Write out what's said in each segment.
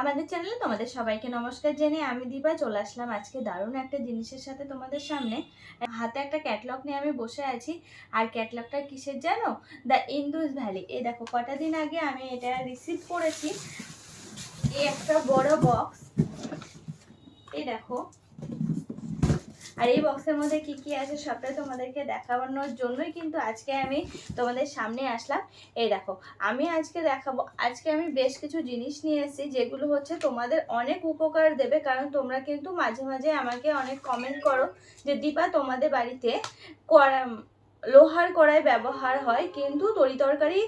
আমাদের চ্যানেলে তোমাদের সবাইকে নমস্কার জেনে আমি দিবা চলে আসলাম আজকে দারুণ একটা জিনিসের সাথে তোমাদের সামনে। হাতে একটা ক্যাটলগ নিয়ে আমি বসে আছি। আর ক্যাটলগটা কিসের জানো? দ্য ইন্দুস ভ্যালি এই দেখো, কটা দিন আগে আমি এটা রিসিভ করেছি। এই একটা বড় বক্স এই দেখো আর এই বক্সের মধ্যে কি কি আছে সবটা তোমাদেরকে দেখানোর জন্যই কিন্তু আজকে আমি তোমাদের সামনে আসলাম। এই দেখো, আমি আজকে দেখাবো, আজকে আমি বেশ কিছু জিনিস নিয়ে এসেছি যেগুলো হচ্ছে তোমাদের অনেক উপকার দেবে, কারণ তোমরা কিন্তু মাঝে মাঝে আমাকে অনেক কমেন্ট করো যে, দীপা, তোমাদের বাড়িতে লোহার কড়াই ব্যবহার হয়, কিন্তু তরি তরকারি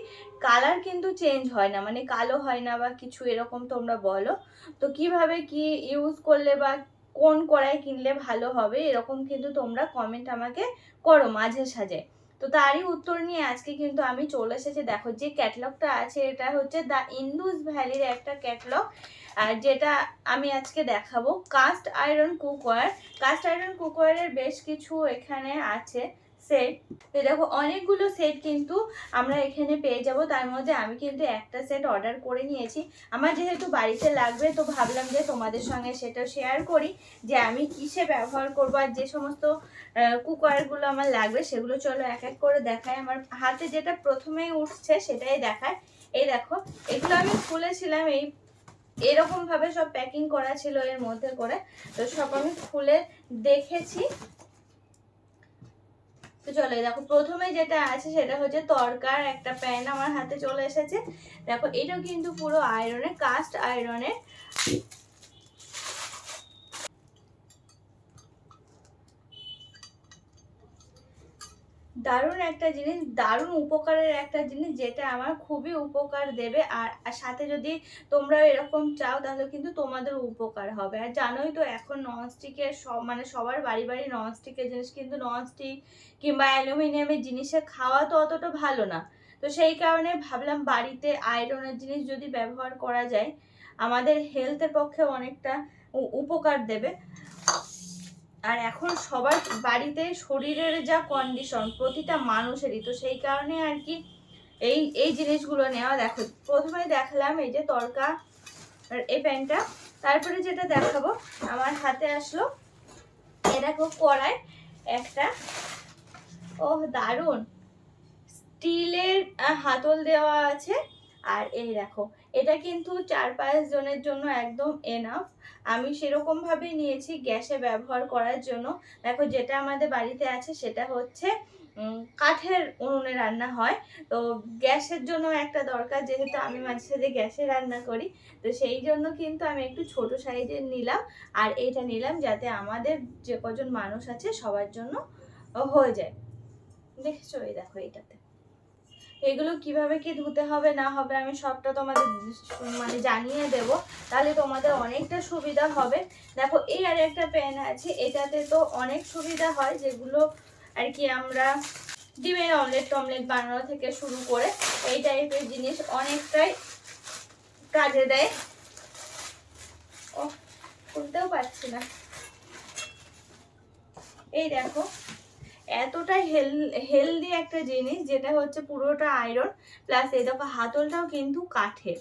কালার কিন্তু চেঞ্জ হয় না। মানে কালো হয় না বা কিছু এরকম তোমরা বলো। তো কীভাবে কি ইউজ করলে বা কোন কড়াই কিনলে ভালো হবে, এরকম কিন্তু তোমরা কমেন্ট আমাকে করো মাঝে সাঝে। তো তারই উত্তর নিয়ে আজকে কিন্তু আমি চলে এসেছি। দেখো যে ক্যাটলগটা আছে, এটা হচ্ছে দ্য ইন্দুস ভ্যালির একটা ক্যাটলগ আর যেটা আমি আজকে দেখাবো। Cast iron cookware cast iron কুকওয়ারের বেশ কিছু এখানে আছে। সেট তো দেখো, অনেকগুলো সেট কিন্তু আমরা এখানে পেয়ে যাব। তার মধ্যে আমি কিন্তু একটা সেট অর্ডার করে নিয়েছি। আমার যেহেতু বাড়িতে লাগবে, তো ভাবলাম যে তোমাদের সঙ্গে সেটা শেয়ার করি, যে আমি কিসে ব্যবহার করব আর যে সমস্ত কুকারগুলো আমার লাগবে, সেগুলো চলো এক এক করে দেখায় আমার হাতে যেটা প্রথমেই উঠছে সেটাই দেখায় এই দেখো, এগুলো আমি খুলেছিলাম, এই এরকমভাবে সব প্যাকিং করা ছিল এর মধ্যে করে। তো সব আমি খুলে দেখেছি। তো চলো দেখো, প্রথমে যেটা আছে সেটা হচ্ছে তরকার একটা প্যান আমার হাতে চলে এসেছে। দেখো, এটাও কিন্তু পুরো আয়রনের কাস্ট আয়রনের দারুণ একটা জিনিস, দারুণ উপকারের একটা জিনিস যেটা আমার খুবই উপকার দেবে। আর সাথে যদি তোমরা এরকম চাও, তাহলে কিন্তু তোমাদের উপকার হবে। আর জানোই তো, এখন ননস্টিকের সব মানে সবার বাড়ি বাড়ি ননস্টিকের জিনিস কিন্তু ননস্টিক কিংবা অ্যালুমিনিয়ামের জিনিসে খাওয়া তো অতটা ভালো না। তো সেই কারণে ভাবলাম বাড়িতে আয়রনের জিনিস যদি ব্যবহার করা যায়, আমাদের হেলথের পক্ষে অনেকটা উপকার দেবে। আর এখন সবার বাড়িতে শরীরের যা কন্ডিশন প্রতিটা মানুষেরই, তো সেই কারণে আর কি এই এই জিনিসগুলো নেওয়া দেখো। প্রথমে দেখালাম এই যে তরকা এই প্যান্টটা তারপরে যেটা দেখাবো, আমার হাতে আসলো এ দেখো কড়াই, একটা ও দারুণ। স্টিলের হাতল দেওয়া আছে, আর এই দেখো, এটা কিন্তু চার পাঁচ জনের জন্য একদম এনাফ আমি সেরকম ভাবেই নিয়েছি গ্যাসে ব্যবহার করার জন্য। দেখো যেটা আমাদের বাড়িতে আছে সেটা হচ্ছে কাঠের উনুনে রান্না হয়। তো গ্যাসের জন্য একটা দরকার, যেহেতু আমি মাঝে সাঝে গ্যাসে রান্না করি, তো সেই জন্য কিন্তু আমি একটু ছোট সাইজের নিলাম। আর এইটা নিলাম যাতে আমাদের যে কজন মানুষ আছে সবার জন্য হয়ে যায়। দেখেছ? এই দেখো এইটাতে। এগুলো কীভাবে কি ধুতে হবে, না হবে, আমি সবটা তোমাদের মানে জানিয়ে দেব। তাহলে তোমাদের অনেকটা সুবিধা হবে। দেখো, এই আর একটা প্যান আছে, এটাতে তো অনেক সুবিধা হয়, যেগুলো আর কি আমরা ডিমের অমলেট টমলেট বানানো থেকে শুরু করে এই টাইপের জিনিস অনেকটাই কাজে দেয়। ও খুলতেও পারছি না। এই দেখো এতটা হেল, হেলদি একটা জিনিস যেটা হচ্ছে পুরোটা আয়রন, প্লাস এই দেখো হাতলটাও কিন্তু কাঠের।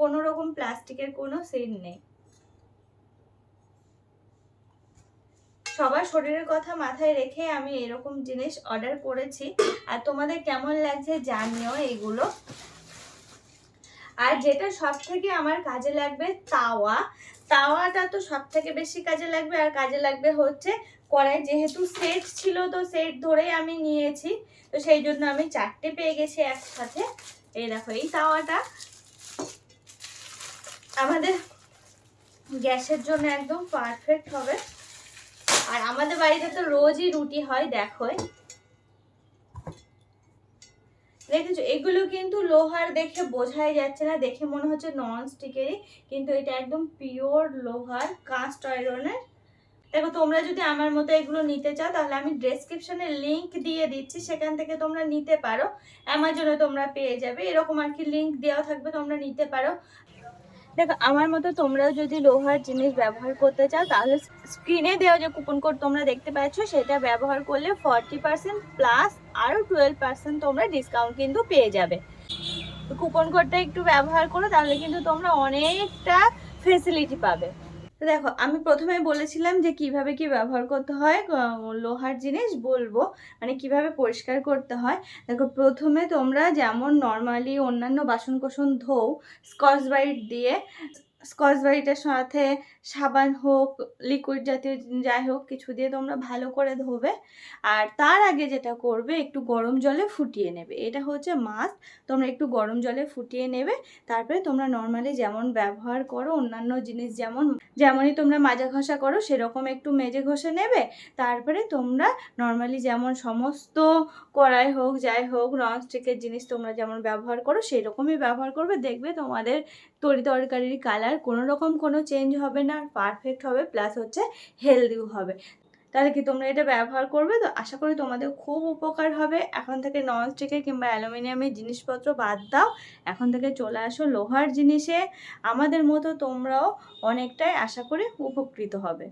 কোনো রকম প্লাস্টিকের কোনো সিন নেই। সবার শরীরের কথা মাথায় রেখে আমি এরকম জিনিস অর্ডার করেছি। আর তোমাদের কেমন লাগছে জানিও এইগুলো আর যেটা সব থেকে আমার কাজে লাগবে, তাওয়া। তাওয়াটা তো সব থেকে বেশি কাজে লাগবে, আর কাজে লাগবে হচ্ছে কড়াই যেহেতু সেট ছিল তো সেট ধরেই আমি নিয়েছি। তো সেই জন্য আমি চারটে পেয়ে গেছি একসাথে। এই দেখো, এই তাওয়াটা আমাদের গ্যাসের জন্য একদম পারফেক্ট হবে। আর আমাদের বাড়িতে তো রোজই রুটি হয়, দেখোই। দেখেছ? এগুলো কিন্তু লোহার দেখে বোঝাই যাচ্ছে না, দেখে মনে হচ্ছে নন স্টিকেরই কিন্তু এটা একদম পিওর লোহার কাস্ট আয়রনের দেখো তোমরা যদি আমার মতো এগুলো নিতে চাও, তাহলে আমি ডেসক্রিপশনে লিংক দিয়ে দিচ্ছি, সেখান থেকে তোমরা নিতে পারো। অ্যামাজনে তোমরা পেয়ে যাবে। এরকম আর কি লিংক দেওয়া থাকবে, তোমরা নিতে পারো। দেখো, আমার মতো তোমরাও যদি লোহার জিনিস ব্যবহার করতে চাও, তাহলে স্ক্রিনে দেওয়া যে কুপন কোড তোমরা দেখতে পাচ্ছ, সেটা ব্যবহার করলে ফর্টি পার্সেন্ট প্লাস আরও টুয়েলভ পার্সেন্ট তোমরা ডিসকাউন্ট কিন্তু পেয়ে যাবে। কুপন কোডটা একটু ব্যবহার করো, তাহলে কিন্তু তোমরা অনেকটা ফেসিলিটি পাবে। তো দেখো, আমি প্রথমে বলেছিলাম যে কীভাবে কি ব্যবহার করতে হয় লোহার জিনিস বলব মানে কীভাবে পরিষ্কার করতে হয়। দেখো, প্রথমে তোমরা যেমন নর্মালি অন্যান্য বাসন কোসন ধোও, স্কচ ব্রাইট দিয়ে স্কচ ব্রাইটের সাথে সাবান হোক লিকুইড জাতীয় যাই হোক কিছু দিয়ে তোমরা ভালো করে ধোবে। আর তার আগে যেটা করবে, একটু গরম জলে ফুটিয়ে নেবে। এটা হচ্ছে মাস্ট তোমরা একটু গরম জলে ফুটিয়ে নেবে। তারপরে তোমরা নর্মালি যেমন ব্যবহার করো, অন্যান্য জিনিস যেমন, যেমনই তোমরা মাজা ঘষা করো, সেরকম একটু মেজে ঘষে নেবে। তারপরে তোমরা নর্মালি যেমন সমস্ত কড়াই হোক, যাই হোক ননস্টিকের জিনিস তোমরা যেমন ব্যবহার করো, সেরকমই ব্যবহার করবে। দেখবে তোমাদের তরি তরকারির কালার কোনো রকম কোনো চেঞ্জ হবে না পারফেক্ট হবে প্লাস হচ্ছে হেলদিও হবে। তাহলে কি তোমরা এটা ব্যবহার করবে? তো আশা করি তোমাদের খুব উপকার হবে। এখন থেকে ননস্টিকের কিংবা অ্যালুমিনিয়ামের জিনিসপত্র বাদ দাও। এখন থেকে চলে আসো লোহার জিনিসে। আমাদের মতো তোমরাও অনেকটাই আশা করি উপকৃত হবে।